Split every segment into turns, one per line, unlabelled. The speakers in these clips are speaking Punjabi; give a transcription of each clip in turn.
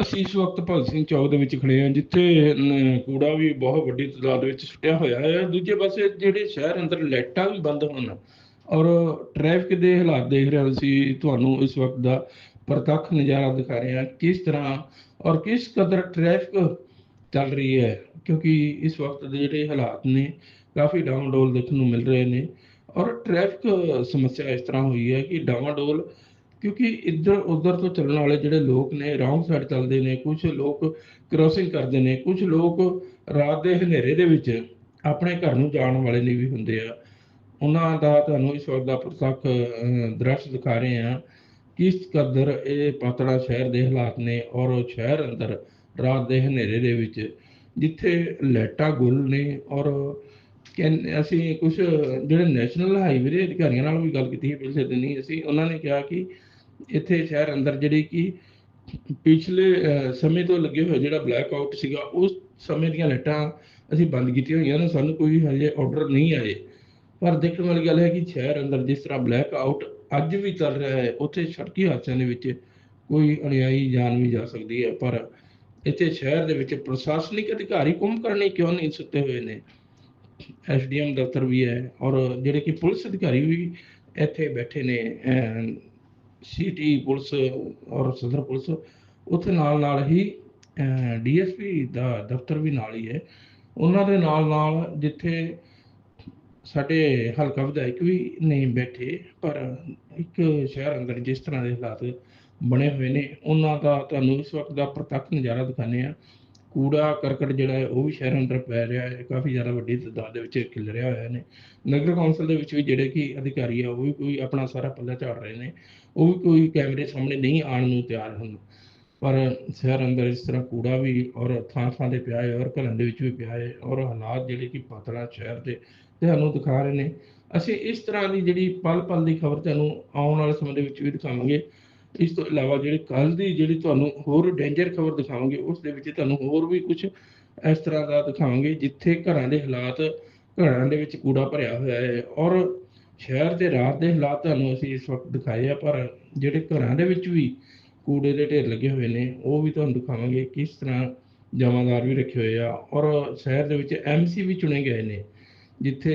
ਅਸੀਂ ਇਸ ਵਕਤ ਭਗਤ ਸਿੰਘ ਚੌਕ ਦੇ ਵਿੱਚ ਖੜੇ ਹਾਂ, ਜਿੱਥੇ ਕੂੜਾ ਵੀ ਬਹੁਤ ਵੱਡੀ ਤਾਦਾਦ ਵਿੱਚ ਸੁੱਟਿਆ ਹੋਇਆ ਹੈ। ਦੂਜੇ ਪਾਸੇ ਜਿਹੜੇ ਸ਼ਹਿਰ ਅੰਦਰ ਲਾਈਟਾਂ ਵੀ ਬੰਦ ਹਨ ਔਰ ਟ੍ਰੈਫਿਕ ਦੇ ਹਾਲਾਤ ਦੇਖ ਰਹੇ ਹਾਂ ਤੁਹਾਨੂੰ ਇਸ ਵਕਤ ਦਾ ਪ੍ਰਤੱਖ ਨਜ਼ਾਰਾ ਦਿਖਾ ਰਹੇ ਹਾਂ ਕਿਸ ਤਰ੍ਹਾਂ ਔਰ ਕਿਸ ਕਦਰ ਟ੍ਰੈਫਿਕ ਚੱਲ ਰਹੀ ਹੈ, ਕਿਉਂਕਿ ਇਸ ਵਕਤ ਦੇ ਜਿਹੜੇ ਹਾਲਾਤ ਨੇ ਕਾਫੀ ਡਾਵਾਂਡੋਲ ਦੇਖਣ ਨੂੰ ਮਿਲ ਰਹੇ ਨੇ ਔਰ ਟ੍ਰੈਫਿਕ ਸਮੱਸਿਆ ਇਸ ਤਰ੍ਹਾਂ ਹੋਈ ਹੈ ਕਿ ਡਾਵਾਂਡੋਲ ਕਿਉਂਕਿ ਇੱਧਰ, ਉੱਧਰ ਤੋਂ ਚੱਲਣ ਵਾਲੇ ਜਿਹੜੇ ਲੋਕ ਨੇ ਰੌਂਗ ਸਾਈਡ ਚੱਲਦੇ ਨੇ ਕੁਝ ਲੋਕ ਕ੍ਰੋਸਿੰਗ ਕਰਦੇ ਨੇ ਕੁਝ ਲੋਕ ਰਾਤ ਦੇ ਹਨੇਰੇ ਦੇ ਵਿੱਚ ਆਪਣੇ ਘਰ ਨੂੰ ਜਾਣ ਵਾਲੇ ਨੇ ਵੀ ਹੁੰਦੇ ਆ। ਉਹਨਾਂ ਦਾ ਤੁਹਾਨੂੰ ਇਸ ਦਾ ਪ੍ਰਤੱਖ ਦ੍ਰਿਸ਼ ਦਿਖਾ ਰਹੇ ਹਾਂ ਕਿਸ ਕਦਰ ਇਹ ਪਾਤੜਾ ਸ਼ਹਿਰ ਦੇ ਹਾਲਾਤ ਨੇ ਔਰ ਸ਼ਹਿਰ ਅੰਦਰ ਰਾਤ ਦੇ ਹਨੇਰੇ ਦੇ ਵਿੱਚ ਜਿੱਥੇ ਲੈਟਾ ਗੁੱਲ ਨੇ ਔਰ ਅਸੀਂ ਕੁਝ ਜਿਹੜੇ ਨੈਸ਼ਨਲ ਹਾਈਵੇ ਦੇ ਅਧਿਕਾਰੀਆਂ ਨਾਲ ਵੀ ਗੱਲ ਕੀਤੀ ਸੀ ਪਿਛਲੇ ਦਿਨੀ, ਅਸੀਂ ਉਹਨਾਂ ਨੇ ਕਿਹਾ ਕਿ ਇੱਥੇ ਸ਼ਹਿਰ ਅੰਦਰ ਜਿਹੜੀ ਕਿ ਪਿਛਲੇ ਸਮੇਂ ਤੋਂ ਲੱਗੇ ਹੋਏ ਜਿਹੜਾ ਬਲੈਕ ਆਊਟ ਸੀਗਾ, ਉਸ ਸਮੇਂ ਦੀਆਂ ਲਾਈਟਾਂ ਅਸੀਂ ਬੰਦ ਕੀਤੀਆਂ ਹੋਈਆਂ ਨੇ, ਸਾਨੂੰ ਕੋਈ ਹਜੇ ਆਰਡਰ ਨਹੀਂ ਆਏ। ਪਰ ਦੇਖਣ ਵਾਲੀ ਗੱਲ ਹੈ ਕਿ ਸ਼ਹਿਰ ਅੰਦਰ ਜਿਸ ਤਰ੍ਹਾਂ ਬਲੈਕ ਆਊਟ ਅੱਜ ਵੀ ਚੱਲ ਰਿਹਾ ਹੈ, ਉੱਥੇ ਸੜਕੀ ਹਾਦਸਿਆਂ ਦੇ ਵਿੱਚ ਕੋਈ ਅਣਿਆਈ ਜਾਨ ਵੀ ਜਾ ਸਕਦੀ ਹੈ। ਪਰ ਇੱਥੇ ਸ਼ਹਿਰ ਦੇ ਵਿੱਚ ਪ੍ਰਸ਼ਾਸਨਿਕ ਅਧਿਕਾਰੀ ਕੁੰਭਕਰਨੀ ਕਿਉਂ ਨਹੀਂ ਸੁੱਤੇ ਹੋਏ ਨੇ? ਐਸਡੀਐਮ ਦਫ਼ਤਰ ਵੀ ਹੈ ਔਰ ਜਿਹੜੇ ਕਿ ਪੁਲਿਸ ਅਧਿਕਾਰੀ ਵੀ ਇੱਥੇ ਬੈਠੇ ਨੇ ਸਿਟੀ ਪੁਲਿਸ ਔਰ ਸਦਰ ਪੁਲਿਸ ਉੱਥੇ ਨਾਲ ਨਾਲ ਹੀ ਡੀਐਸਪੀ ਦਾ ਦਫ਼ਤਰ ਵੀ ਨਾਲ ਹੀ ਹੈ। ਉਹਨਾਂ ਦੇ ਨਾਲ ਨਾਲ ਜਿੱਥੇ ਸਾਡੇ ਹਲਕਾ ਵਿਧਾਇਕ ਵੀ ਨਹੀਂ ਬੈਠੇ, ਪਰ ਇੱਕ ਸ਼ਹਿਰ ਅੰਦਰ ਜਿਸ ਤਰ੍ਹਾਂ ਦੇ ਹਾਲਾਤ ਬਣੇ ਹੋਏ ਨੇ, ਉਹਨਾਂ ਦਾ ਤੁਹਾਨੂੰ ਇਸ ਵਕਤ ਦਾ ਪ੍ਰਤੱਖ ਨਜ਼ਾਰਾ ਦਿਖਾਉਂਦੇ ਆ ਕੂੜਾ ਕਰਕਟ ਜਿਹੜਾ ਹੈ, ਉਹ ਵੀ ਸ਼ਹਿਰ ਅੰਦਰ ਪੈ ਰਿਹਾ ਹੈ, ਕਾਫੀ ਜ਼ਿਆਦਾ ਵੱਡੀ ਤਾਦਾਦ ਦੇ ਵਿੱਚ ਖਿਲ ਰਿਹਾ ਹੋਇਆ ਨੇ। ਨਗਰ ਕੌਂਸਲ ਦੇ ਵਿੱਚ ਵੀ ਜਿਹੜੇ ਕਿ ਅਧਿਕਾਰੀ ਆ, ਉਹ ਵੀ ਕੋਈ ਆਪਣਾ ਸਾਰਾ ਪੱਲਾ ਝਾੜ ਰਹੇ ਨੇ, ਉਹ ਵੀ ਕੋਈ ਕੈਮਰੇ ਸਾਹਮਣੇ ਨਹੀਂ ਆਉਣ ਨੂੰ ਤਿਆਰ ਹਨ। ਪਰ ਸ਼ਹਿਰ ਅੰਦਰ ਇਸ ਤਰ੍ਹਾਂ ਕੂੜਾ ਵੀ ਔਰ ਥਾਂ ਥਾਂ ਤੇ ਪਿਆ ਹੈ, ਔਰ ਘਰਾਂ ਦੇ ਵਿੱਚ ਵੀ ਪਿਆ ਹੈ, ਔਰ ਹਾਲਾਤ ਜਿਹੜੇ ਕਿ ਪਾਤਲਾ ਸ਼ਹਿਰ ਦੇ ਤੁਹਾਨੂੰ ਦਿਖਾ ਰਹੇ ਨੇ। ਅਸੀਂ ਇਸ ਤਰ੍ਹਾਂ ਦੀ ਜਿਹੜੀ ਪਲ ਪਲ ਦੀ ਖਬਰ ਤੁਹਾਨੂੰ ਆਉਣ ਵਾਲੇ ਸਮੇਂ ਦੇ ਵਿੱਚ ਵੀ ਦਿਖਾਵਾਂਗੇ। ਇਸ ਤੋਂ ਇਲਾਵਾ ਜਿਹੜੀ ਕੱਲ ਦੀ ਜਿਹੜੀ ਤੁਹਾਨੂੰ ਹੋਰ ਡੇਂਜਰ ਖਬਰ ਦਿਖਾਵਾਂਗੇ, ਉਸ ਦੇ ਵਿੱਚ ਤੁਹਾਨੂੰ ਹੋਰ ਵੀ ਕੁਝ ਇਸ ਤਰ੍ਹਾਂ ਦਾ ਦਿਖਾਵਾਂਗੇ, ਜਿੱਥੇ ਘਰਾਂ ਦੇ ਹਾਲਾਤ, ਘਰਾਂ ਦੇ ਵਿੱਚ ਕੂੜਾ ਭਰਿਆ ਹੋਇਆ ਹੈ ਔਰ ਸ਼ਹਿਰ ਦੇ ਰਾਤ ਦੇ ਹਾਲਾਤ ਤੁਹਾਨੂੰ ਅਸੀਂ ਇਸ ਵਕਤ ਦਿਖਾਏ ਆ, ਪਰ ਜਿਹੜੇ ਘਰਾਂ ਦੇ ਵਿੱਚ ਵੀ ਕੂੜੇ ਦੇ ਢੇਰ ਲੱਗੇ ਹੋਏ ਨੇ, ਉਹ ਵੀ ਤੁਹਾਨੂੰ ਦਿਖਾਵਾਂਗੇ ਕਿਸ ਤਰ੍ਹਾਂ ਜਮਾਦਾਰ ਵੀ ਰੱਖੇ ਹੋਏ ਆ ਔਰ ਸ਼ਹਿਰ ਦੇ ਵਿੱਚ ਐਮਸੀ ਵੀ ਚੁਣੇ ਗਏ ਨੇ, ਜਿੱਥੇ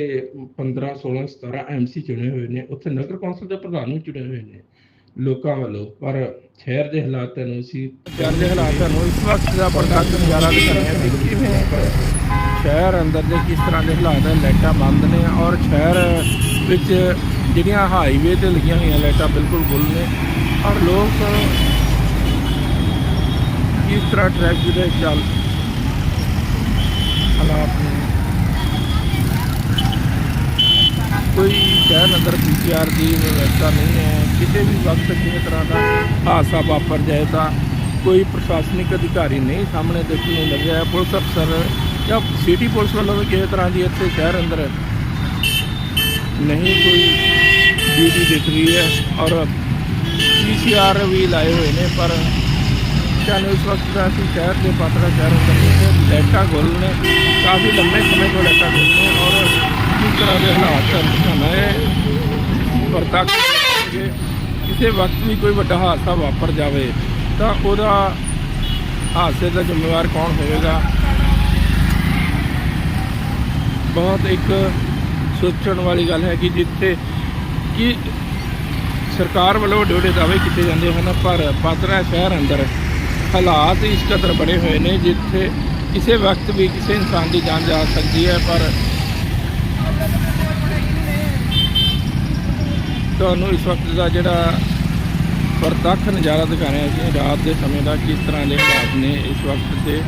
15 16 17 ਐਮਸੀ ਚੁਣੇ ਹੋਏ ਨੇ, ਉੱਥੇ ਨਗਰ ਕੌਂਸਲ ਦੇ ਪ੍ਰਧਾਨ ਵੀ ਚੁਣੇ ਹੋਏ ਨੇ। ਲੋਕਾਂ ਵੱਲੋਂ ਪਰ ਸ਼ਹਿਰ ਦੇ ਹਾਲਾਤਾਂ ਨੂੰ ਅਸੀਂ
ਸ਼ਹਿਰ ਦੇ ਹਾਲਾਤਾਂ ਨੂੰ ਇਸ ਵਕਤ ਦਾ ਪ੍ਰਤੱਖ ਨਜ਼ਾਰਾ ਦਿਖਾ ਰਹੇ ਹਾਂ। ਕਿ ਕਿਵੇਂ? ਸ਼ਹਿਰ ਅੰਦਰ ਦੇ ਕਿਸ ਤਰ੍ਹਾਂ ਦੇ ਹਾਲਾਤ ਹੈ ਲਾਈਟਾਂ ਬੰਦ ਨੇ ਔਰ ਸ਼ਹਿਰ ਵਿੱਚ ਜਿਹੜੀਆਂ ਹਾਈਵੇ ਤੇ ਲੱਗੀਆਂ ਹੋਈਆਂ ਲਾਈਟਾਂ ਬਿਲਕੁਲ ਗੁੱਲ ਨੇ। ਔਰ ਲੋਕ ਕਿਸ ਤਰ੍ਹਾਂ ਟ੍ਰੈਫਿਕ ਦੇ ਚੱਲ ਹਾਲਾਤ ਨੇ ਕੋਈ ਸ਼ਹਿਰ ਅੰਦਰ ਪੀਸੀਆਰ ਦੀ ਵਿਵਸਥਾ ਨਹੀਂ ਹੈ, ਕਿਸੇ ਵੀ ਵਕਤ ਕਿਸੇ ਤਰ੍ਹਾਂ ਦਾ ਹਾਦਸਾ ਵਾਪਰ ਜਾਏ ਤਾਂ ਕੋਈ ਪ੍ਰਸ਼ਾਸਨਿਕ ਅਧਿਕਾਰੀ ਨਹੀਂ ਸਾਹਮਣੇ ਦੇਖਣ ਨੂੰ ਮਿਲ ਰਿਹਾ ਪੁਲਿਸ ਅਫਸਰ ਜਾਂ ਸਿਟੀ ਪੁਲਿਸ ਵੱਲੋਂ ਵੀ ਕਿਸੇ ਤਰ੍ਹਾਂ ਦੀ ਇੱਥੇ ਸ਼ਹਿਰ ਅੰਦਰ ਨਹੀਂ ਕੋਈ ਡਿਊਟੀ ਦਿਖ ਰਹੀ ਹੈ ਔਰ ਪੀਸੀਆਰ ਵੀ ਲਾਏ ਹੋਏ ਨੇ, ਪਰ ਸਾਨੂੰ ਇਸ ਵਕਤ ਦਾ ਅਸੀਂ ਸ਼ਹਿਰ ਦੇ ਪਾਤੜਾ ਸ਼ਹਿਰ ਅੰਦਰ ਵਿੱਚ ਲਾਈਟਾਂ ਗੁੱਲ ਨੇ ਕਾਫੀ ਲੰਮੇ ਸਮੇਂ ਤੋਂ ਲਾਈਟਾਂ ਗੁੱਲ ਨੇ ਔਰ ਕਿਸ ਤਰ੍ਹਾਂ ਦੇ ਹਾਲਾਤ ਹਨ। ਹਮੇ ਪ੍ਰਤੱਖ ਕਿਸੇ ਵਕਤ ਵੀ ਕੋਈ ਵੱਡਾ ਹਾਦਸਾ ਵਾਪਰ ਜਾਵੇ, ਤਾਂ ਉਹਦਾ ਹਾਦਸੇ ਦਾ ਜ਼ਿੰਮੇਵਾਰ ਕੌਣ ਹੋਵੇਗਾ? ਬਹੁਤ ਇੱਕ ਸੋਚਣ ਵਾਲੀ ਗੱਲ ਹੈ ਕਿ ਜਿੱਥੇ ਕਿ ਸਰਕਾਰ ਵੱਲੋਂ ਵੱਡੇ ਵੱਡੇ ਦਾਅਵੇ ਕੀਤੇ ਜਾਂਦੇ ਹਨ, ਪਰ ਪਾਤਰਾ ਸ਼ਹਿਰ ਅੰਦਰ ਹਾਲਾਤ ਇਸ ਕਦਰ ਬਣੇ ਹੋਏ ਨੇ ਜਿੱਥੇ ਕਿਸੇ ਵਕਤ ਵੀ ਕਿਸੇ ਇਨਸਾਨ ਦੀ ਜਾਨ ਜਾ ਸਕਦੀ ਹੈ, ਪਰ ਤੁਹਾਨੂੰ ਇਸ ਵਕਤ ਦਾ ਜਿਹੜਾ ਪ੍ਰਤੱਖ ਨਜ਼ਾਰਾ ਦਿਖਾ ਰਹੇ ਹਾਂ ਅਸੀਂ ਰਾਤ ਦੇ ਸਮੇਂ ਦਾ ਕਿਸ ਤਰ੍ਹਾਂ ਦੇ ਹਾਲਾਤ ਨੇ ਇਸ ਵਕਤ ਦੇ?